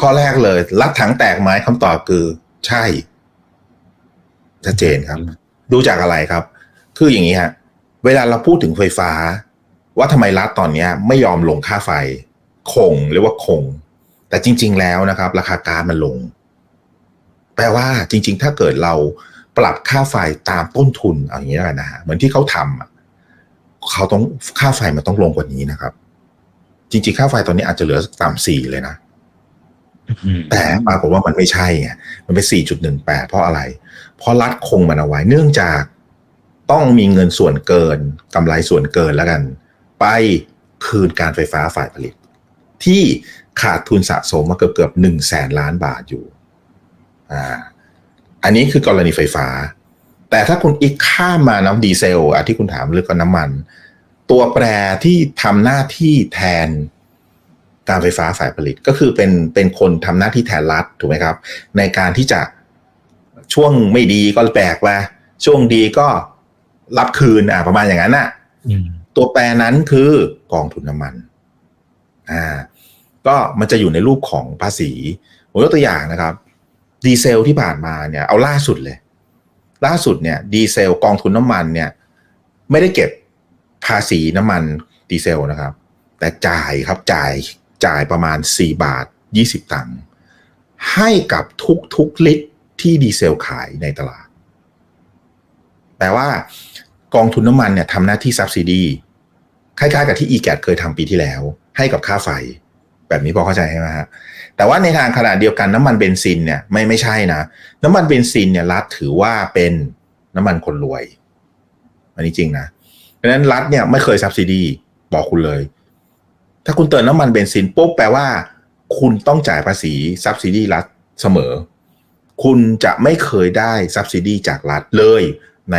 ข้อแรกเลย รัดถังแตกไหมคำตอบคือ ใช่ชัดเจนครับ ดูจากอะไรครับ คืออย่างนี้ฮะเวลาเราพูดถึงไฟฟ้า ว่าทำไมรัฐตอนเนี้ยไม่ยอมลงค่าไฟ คงเรียกว่าคง แต่จริง ๆ แล้วนะครับ ราคาก๊าซมันลง แปลว่าจริง ๆ ถ้าเกิดเราปรับค่าไฟตามต้นทุนเอาอย่างนี้แล้วกันนะฮะเหมือนที่เขาทำอะเขาต้องค่าไฟมันต้องลงกว่านี้นะครับ จริง ๆ ค่าไฟตอนนี้อาจจะเหลือต่ำสี่เลยนะอืม แต่ปรากฏว่ามันไม่ใช่ไงมันเป็น4.18เพราะอะไร เพราะรัฐคงมันเอาไว้ เนื่องจากต้องมีเงินส่วนเกินกำไรส่วนเกินแล้วกัน ไปคืนการไฟฟ้าฝ่ายผลิต ที่ขาดทุนสะสมมาเกือบเกือบหนึ่งแสนล้านบาทอยู่อ่าอันนี้คือกรณีไฟฟ้า แต่ถ้าคุณอีกข้ามมาน้ำดีเซลอะที่คุณถามเรื่องกับน้ำมัน ตัวแปรที่ทำหน้าที่แทน การไฟฟ้าฝ่ายผลิตก็คือเป็นเป็นคนทำหน้าที่แทนรัฐถูกไหมครับ ในการที่จะช่วงไม่ดีก็แบกว่าช่วงดีก็รับคืนอะประมาณอย่างนั้นน่ะอืมตัวแปรนั้นคือกองทุนน้ำมันอ่าก็มันจะอยู่ในรูปของภาษีผมยกตัวอย่างนะครับ ดีเซลที่ผ่านมาเนี่ย เอาล่าสุดเลย ล่าสุดเนี่ย ดีเซลกองทุนน้ำมันเนี่ย ไม่ได้เก็บภาษีน้ำมันดีเซลนะครับ แต่จ่ายครับจ่าย จ่ายประมาณ 4 บาท 20 ตังค์ให้กับทุกทุกๆลิตรที่ดีเซลขายในตลาด แปลว่ากองทุนน้ำมันเนี่ยทำหน้าที่ subsidy คล้ายๆกับที่ e g a t เคยทำปีที่แล้ว ให้กับค่าไฟ แบบนี้พอเข้าใจใช่ไหมฮะแต่ว่าในทางขณะเดียวกันน้ำมันเบนซินเนี่ยไม่ไม่ใช่นะ น้ำมันเบนซินเนี่ยรัฐถือว่าเป็นน้ำมันคนรวย อันนี้จริงนะเพราะฉะนั้นรัฐเนี่ยไม่เคย subsidy บอกคุณเลย ถ้าคุณเติมน้ำมันเบนซินปุ๊บแปลว่า คุณต้องจ่ายภาษี subsidy รัฐเสมอ คุณจะไม่เคยได้ subsidy จากรัฐเลยใน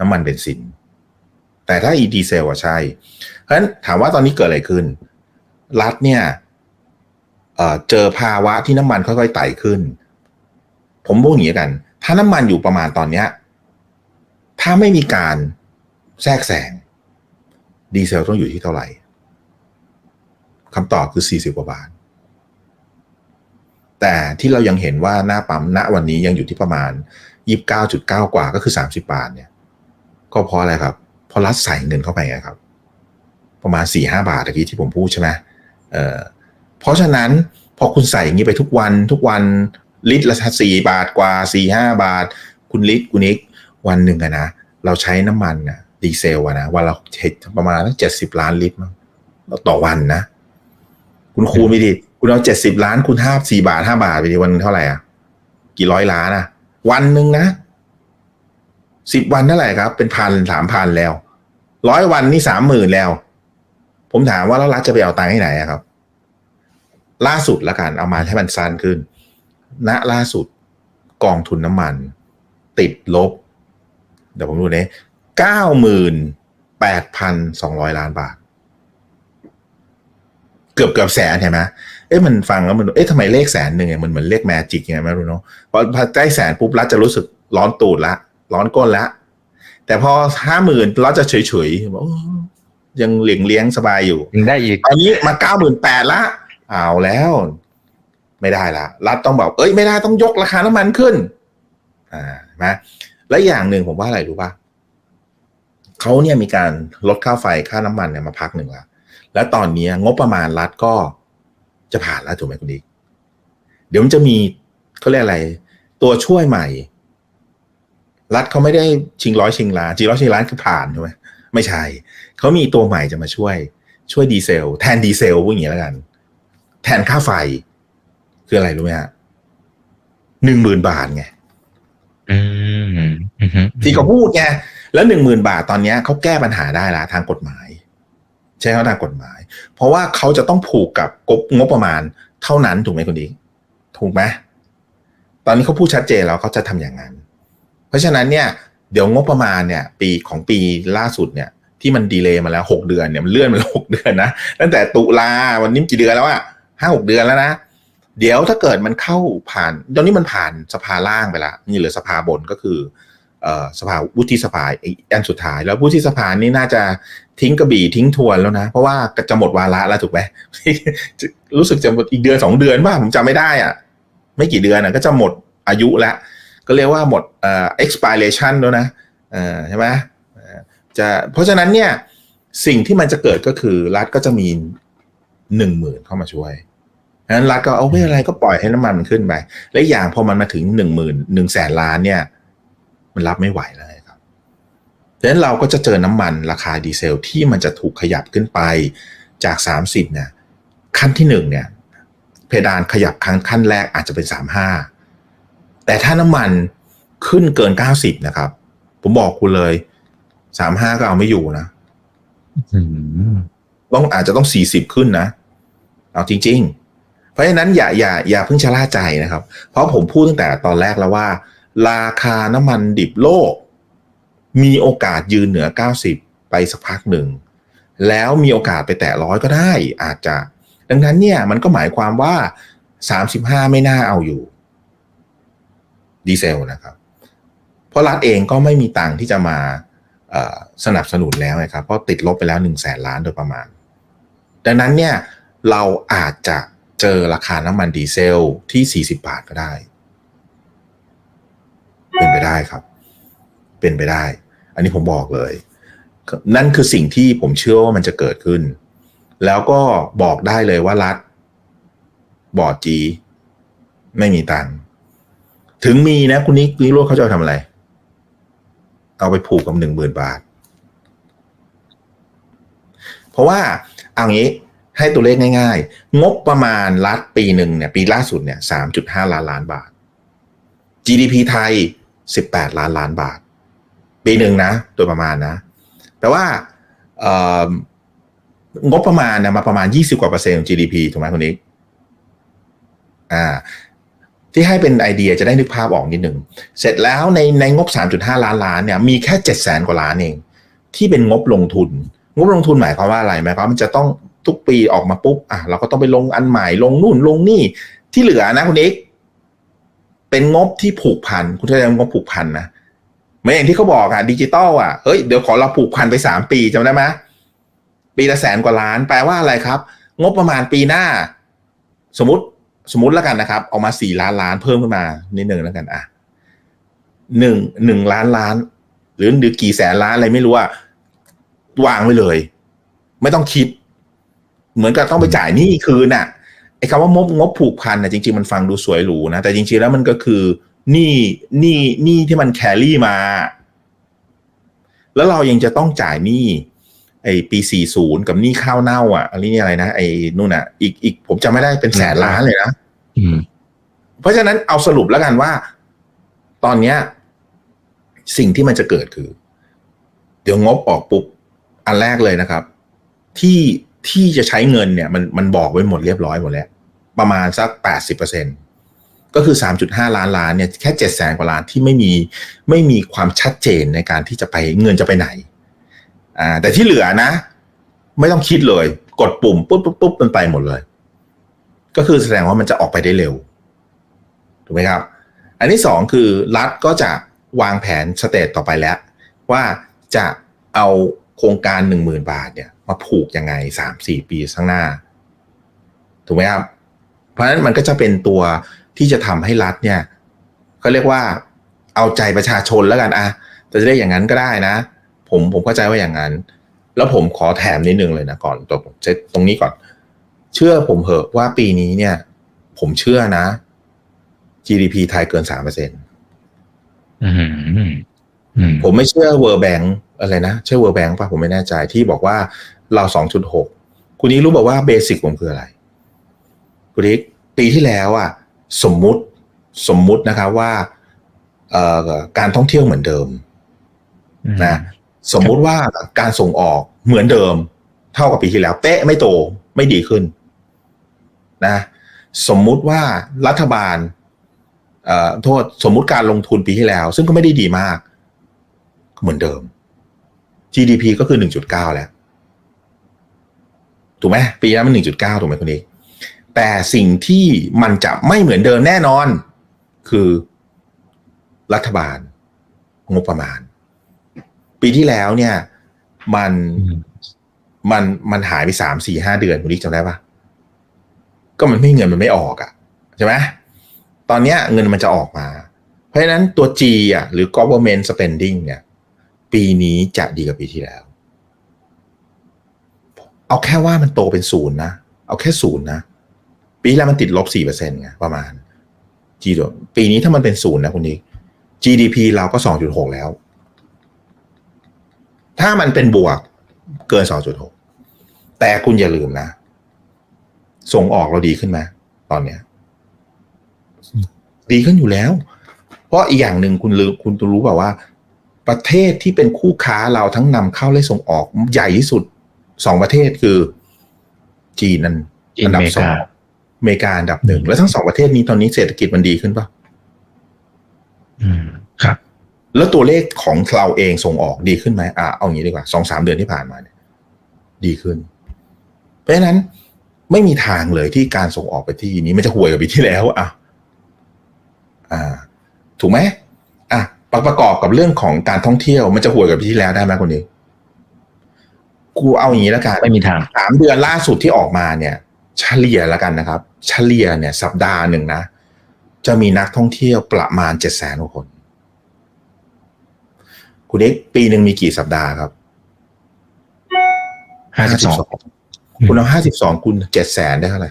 น้ำมันเบนซิน แต่ถ้า e ดีเซลอะใช่ เพราะฉะนั้นถามว่าตอนนี้เกิดอะไรขึ้น รัฐเนี่ยเอ่อเจอภาวะที่น้ำมันค่อยๆไต่ขึ้น ผมพูดอย่างนี้กัน ถ้าน้ำมันอยู่ประมาณตอนเนี้ยถ้าไม่มีการแทรกแซงดีเซลต้องอยู่ที่เท่าไหร่ คำตอบคือ 40 กว่าบาท แต่ที่เรายังเห็นว่าหน้าปั๊มณวันนี้ยังอยู่ที่ประมาณ 29.9 กว่าก็คือ 30 บาทเนี่ย ก็เพราะอะไรครับ เพราะรัฐใส่เงินเข้าไปไงครับ ประมาณ 4-5 บาทตะกี้ที่ผมพูดใช่ไหมเออเพราะฉะนั้นพอคุณใส่อย่างนี้ไปทุกวันทุกวันลิตรละสี่บาทกว่าสี่ห้าบาท คุณลิตรคุณนิกวันหนึ่งอะนะเราใช้น้ำมันอะดีเซลอะนะวันเราเห็ดประมาณตั้งเจ็ดสิบล้านลิตรมั้งต่อวันนะ คุณคูณไปดิ คุณเอาเจ็ดสิบล้านคูณห้าสี่บาทห้าบาทไปดิวันเท่าไหร่อะกี่ร้อยล้านอะวันหนึ่งนะสิบวันเท่าไหร่ครับ เป็นพันสามพันแล้วร้อยวันนี่สามหมื่นแล้ว ผมถามว่าแล้วรัฐจะไปเอาตังค์ที่ไหนอะครับ ล่าสุดละกัน เอามาให้มันสั้นขึ้นณล่าสุดกองทุนน้ำมัน ติดลบ เดี๋ยวผมดูเนี่ยเก้าหมื่นแปดพันสองร้อยล้านบาท เกือบเกือบแสนเห็นไหมเอ๊ะมันฟังแล้วมันเอ๊ะทำไมเลขแสนหนึ่งเนี่ยมันเหมือนเลขแมจิกยังไงไม่รู้เนาะพอพอใกล้แสนปุ๊บรัฐจะรู้สึกร้อนตูดละ ร้อนก้นละ แต่พอห้าหมื่นรัฐจะเฉยเฉยๆบอกโอ้ยังเหลียงเลี้ยงสบายอยู่ยังได้อีกตอนนี้มาเก้าหมื่นแปดละเอาแล้ว ไม่ได้ละรัฐต้องบอกเอ้ยไม่ได้ต้องยกราคาน้ำมันขึ้น อ่าเห็นะและอย่างหนึ่งผมว่าอะไรรู้ป่ะเขาเนี่ยมีการลดค่าไฟค่าน้ำมันเนี่ยมาพักหนึ่งละ แล้วตอนนี้งบประมาณรัฐก็จะผ่านแล้วถูกไหมคุณดิกเดี๋ยวมันจะมีเขาเรียกอะไร ตัวช่วยใหม่ รัฐเขาไม่ได้ชิงร้อยชิงล้านชิงร้อยชิงล้านคือผ่านใช่ไหมไม่ใช่เขามีตัวใหม่จะมาช่วย ช่วยดีเซล แทนดีเซลพวกอย่างนี้แล้วกัน แทนค่าไฟ คืออะไรรู้ไหมฮะหนึ่งหมื่นบาทไงอืมอืมที่เขาพูดไงแล้วหนึ่งหมื่นบาทตอนเนี้ยเขาแก้ปัญหาได้ละทางกฎหมาย ใช่เขาทางกฎหมาย เพราะว่าเขาจะต้องผูกกับงบงบประมาณเท่านั้นถูกไหมคุณดิถูกไหมตอนนี้เขาพูดชัดเจนแล้วเขาจะทำอย่างนั้น เพราะฉะนั้นเนี่ยเดี๋ยวงบประมาณเนี่ยปีของปีล่าสุดเนี่ยที่มันดีเลย์มาแล้วหกเดือนเนี่ยมันเลื่อนมาแล้วหกเดือนนะตั้งแต่ตุลาวันนี้กี่เดือนแล้วอะห้าหกเดือนแล้วนะ เดี๋ยวถ้าเกิดมันเข้าผ่าน ตอนนี้มันผ่านสภาล่างไปแล้วนี่เหลือสภาบนก็คือ สภาวุฒิสภาอ้อันสุดท้าย แล้ววุฒิสภานี่น่าจะทิ้งกระบี่ทิ้งทวนแล้วนะ เพราะว่าจะหมดวาระแล้วถูกไหมรู้สึกจะหมดอีกเดือนสองเดือนบ้าผมจำไม่ได้อะ ไม่กี่เดือนอะก็จะหมดอายุแล้ว ก็เรียกว่าหมดเอ่อ expiration แล้วนะเออใช่ไหมจะเพราะฉะนั้นเนี่ยสิ่งที่มันจะเกิดก็คือรัฐก็จะมีหนึ่งหมื่นเข้ามาช่วยฉะนั้นรัฐก็เอาไม่อะไรก็ปล่อยให้น้ำมันมันขึ้นไป และอย่างพอมันมาถึงหนึ่งหมื่นหนึ่งแสนล้านเนี่ย มันรับไม่ไหวแล้วไงครับดังนั้นเราก็จะเจอน้ำมันราคาดีเซลที่มันจะถูกขยับขึ้นไปจากสามสิบเนี่ยขั้นที่หนึ่งเนี่ยเพดานขยับครั้งขั้นแรกอาจจะเป็นสามห้าแต่ถ้าน้ำมันขึ้นเกินเก้าสิบนะครับ ผมบอกคุณเลยสามห้าก็เอาไม่อยู่นะอืมต้องอาจจะต้องสี่สิบขึ้นนะ เอาจริง ๆ เพราะฉะนั้นอย่าอย่าอย่าเพิ่งชะล่าใจนะครับ เพราะผมพูดตั้งแต่ตอนแรกแล้วว่า ราคาน้ำมันดิบโลก มีโอกาสยืนเหนือ 90 ไปสักพักหนึ่ง แล้วมีโอกาสไปแตะร้อยก็ได้อาจจะ ดังนั้นเนี่ยมันก็หมายความว่า 35 ไม่น่าเอาอยู่ ดีเซลนะครับ เพราะรัฐเองก็ไม่มีตังค์ที่จะมาสนับสนุนแล้วนะครับ เพราะติดลบไปแล้ว1นึ่งแสนล้านโดยประมาณ ดังนั้นเนี่ยเราอาจจะเจอราคาน้ำมันดีเซลที่ 40 บาทก็ได้ เป็นไปได้ครับ เป็นไปได้ อันนี้ผมบอกเลย นั่นคือสิ่งที่ผมเชื่อว่ามันจะเกิดขึ้น แล้วก็บอกได้เลยว่ารัฐ บอดจี ไม่มีตังค์ถึงมีนะ คุณนิกนิโรธเขาจะเอาทำอะไร เอาไปผูกกับหนึ่งหมื่นบาท เพราะว่าเอางี้ให้ตัวเลขง่ายๆ งบประมาณรัฐปีหนึ่งเนี่ย ปีล่าสุดเนี่ยสามจุดห้าล้านล้านบาท GDP ไทย สิบแปดล้านล้านบาท ปีหนึ่งนะ โดยประมาณนะแต่ว่างบประมาณนี่ยมาประมาณยี่สิบกว่าเปอร์เซ็นต์ของ GDP ถูกไหมคนนี้อ่า ที่ให้เป็นไอเดียจะได้นึกภาพออกนิดหนึ่ง เสร็จแล้วในในงบ 3.5 ล้านล้านเนี่ยมีแค่7 0 0 0 0 0กว่าล้านเอง ที่เป็นงบลงทุน งบลงทุนหมายความว่าอะไรหมายความมันจะต้องทุกปีออกมาปุ๊บอะเราก็ต้องไปลงอันใหม่ลงนู่นลงนี่ที่เหลือนะคุณเอก เป็นงบที่ผูกพันคุณเข้าใจงบผูกพันนะไม่อย่างที่เขาบอกอะดิจิตอลอะเฮ้ยเดี๋ยวขอเราผูกพันไปสามปีจำได้ไหมปีละแสนกว่าล้าน แปลว่าอะไรครับ งบประมาณปีหน้า สมมติสมมติแล้วกันนะครับ ออกมาสี่ล้านล้านเพิ่มขึ้นมานิดหนึ่งแล้วกันอะหนึ่งหนึ่งล้านล้าน หรือหรือกี่แสนล้านอะไรไม่รู้อะวางไว้เลย ไม่ต้องคิด เหมือนกับต้องไปจ่ายหนี้คืนน่ะ คำว่างบงบผูกพันน่ะจริงๆมันฟังดูสวยหรูนะ แต่จริงๆแล้วมันก็คือหนี้หนี้หนี้ที่มันแครี่มา แล้วเรายังจะต้องจ่ายหนี้ไอ้ปี40กับหนี้ข้าวเน่า อะอันนี้อะไรนะไอ้นู่นอะ อีกอีกผมจำไม่ได้เป็นแสนล้านเลยนะอืมเพราะฉะนั้นเอาสรุปแล้วกันว่า ตอนเนี้ย สิ่งที่มันจะเกิดคือ เดี๋ยวงบออกปุ๊บ อันแรกเลยนะครับ ที่ที่จะใช้เงินเนี่ย มันมันบอกไว้หมดเรียบร้อยหมดแล้ว ประมาณสักแปดสิเปอร์เซ็นก็คือสามจุดห้าล้านล้านเนี่ยแค่เจ็ดแสนกว่าล้านที่ไม่มีไม่มีความชัดเจนในการที่จะไปเงินจะไปไหนอ่าแต่ที่เหลือนะ ไม่ต้องคิดเลย กดปุ่มปุ๊บปุ๊บปุ๊บมันไปหมดเลย ก็คือแสดงว่ามันจะออกไปได้เร็วถูกไหมครับ อันที่สองคือรัฐก็จะวางแผนสเตจต่อไปแล้ว ว่าจะเอาโครงการหนึ่งหมื่นบาทเนี่ย มาผูกยังไงสามสี่ปีข้างหน้า ถูกไหมครับ เพราะฉะนั้นมันก็จะเป็นตัวที่จะทำให้รัฐเนี่ยเขาเรียกว่าเอาใจประชาชนแล้วกันอะแต่จะได้อย่างนั้นก็ได้นะ ผมผมเข้าใจว่าอย่างนั้น แล้วผมขอแถมนิดนึงเลยนะก่อนตรงตรงนี้ก่อน เชื่อผมเหอะว่าปีนี้เนี่ย ผมเชื่อนะ GDP ไทยเกินสามเปอร์เซ็นอืมอืมผมไม่เชื่อ World Bank อะไรนะใช่ World Bank ป่ะผมไม่แน่ใจที่บอกว่าเราสองจุดหกคุณนี้รู้บอกว่าเบสิกผมคืออะไร คุณนี้ปีที่แล้วอะสมมุติสมมุตินะครับว่าเอ่อการท่องเที่ยวเหมือนเดิมนะสมมุติว่าการส่งออกเหมือนเดิม เท่ากับปีที่แล้ว เป๊ะไม่โตไม่ดีขึ้นนะสมมุติว่ารัฐบาลเอ่อโทษสมมุติการลงทุนปีที่แล้ว ซึ่งก็ไม่ได้ดีมาก เหมือนเดิม GDP ก็คือ 1.9 แล้ว ถูกไหมปีนี้มัน 1.9 ถูกไหมคุณเอก แต่สิ่งที่มันจะไม่เหมือนเดิมแน่นอน คือ รัฐบาล งบประมาณ ปีที่แล้วเนี่ย มันอืมมันมันหายไปสามสี่ห้าเดือนคุณนิกจำได้ปะก็มันไม่เงินมันไม่ออกอะ่ะใช่ไหมตอนเนี้ยเงินมันจะออกมา เพราะฉะนั้นตัว G อะหรือ government spending เนี่ย ปีนี้จะดีกว่าปีที่แล้ว เอาแค่ว่ามันโตเป็นศูนย์นะ เอาแค่ศูนย์นะ ปีที่แล้วมันติดลบสี่เปอร์เซ็นต์ไงประมาณ G ตัวปีนี้ถ้ามันเป็นศูนย์นะคุณนิก GDP เราก็สองจุดหกแล้ว ถ้ามันเป็นบวกเกินสองจุดหกแต่คุณอย่าลืมนะ ส่งออกเราดีขึ้นไหมตอนเนี้ย ดีขึ้นอยู่แล้ว เพราะอีกอย่างหนึ่งคุณลืมคุณต้องรู้แบบว่า ประเทศที่เป็นคู่ค้าเราทั้งนำเข้าและส่งออกใหญ่ที่สุดสองประเทศคือจีนนั่นจีนอันดับอเมริสองกา อเมริกาอันดับหนึ่ง แล้วทั้งสองประเทศนี้ตอนนี้เศรษฐกิจมันดีขึ้นปะอืมครับ แล้วตัวเลขของเราเองส่งออกดีขึ้นไหมอะเอาอย่างนี้ดีกว่าสองสามเดือนที่ผ่านมาเนี่ยดีขึ้น เพราะฉะนั้นไม่มีทางเลยที่การส่งออกไปที่นี้มันจะห่วยกว่าปีที่แล้วอะอ่า ถูกไหมอะประประกอบกับเรื่องของการท่องเที่ยวมันจะห่วยกว่าปีที่แล้วได้ไหมคนนี้กูเอาอย่างนี้แล้วกันไม่มีทางสามเดือนล่าสุดที่ออกมาเนี่ย เฉลี่ยแล้วกันนะครับ เฉลี่ยเนี่ยสัปดาห์หนึ่งนะ จะมีนักท่องเที่ยวประมาณเจ็ดแสนกว่าคน คุณเอ็กซ์ปีหนึ่งมีกี่สัปดาห์ครับห้าสิบสองคุณเอาห้าสิบสองคูณเจ็ดแสนได้เท่าไหร่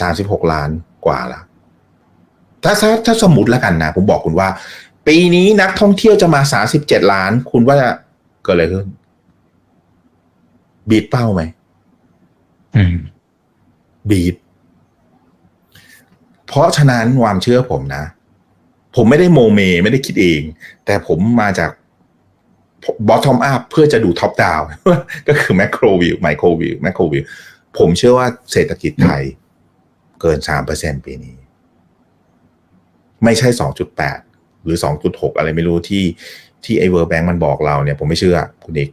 สามสิบหกล้านกว่าละถ้าถ้าถ้าสมมติแล้วกันนะ ผมบอกคุณว่า ปีนี้นักท่องเที่ยวจะมาสามสิบเจ็ดล้าน คุณว่าจะเกิดอะไรขึ้น บีดเป้าไหมอืม บีดเพราะฉะนั้นความเชื่อผมนะ ผมไม่ได้โมเม ไม่ได้คิดเอง แต่ผมมาจาก bottom up เพื่อจะดู top down ก็คือ macro view micro view macro view ผมเชื่อว่าเศรษฐกิจไทยเกินสามเปอร์เซ็นปีนี้ ไม่ใช่สองจุดแปดหรือสองจุดหกอะไรไม่รู้ที่ที่ไอเวอร์แบงก์มันบอกเราเนี่ย ผมไม่เชื่อคุณเอก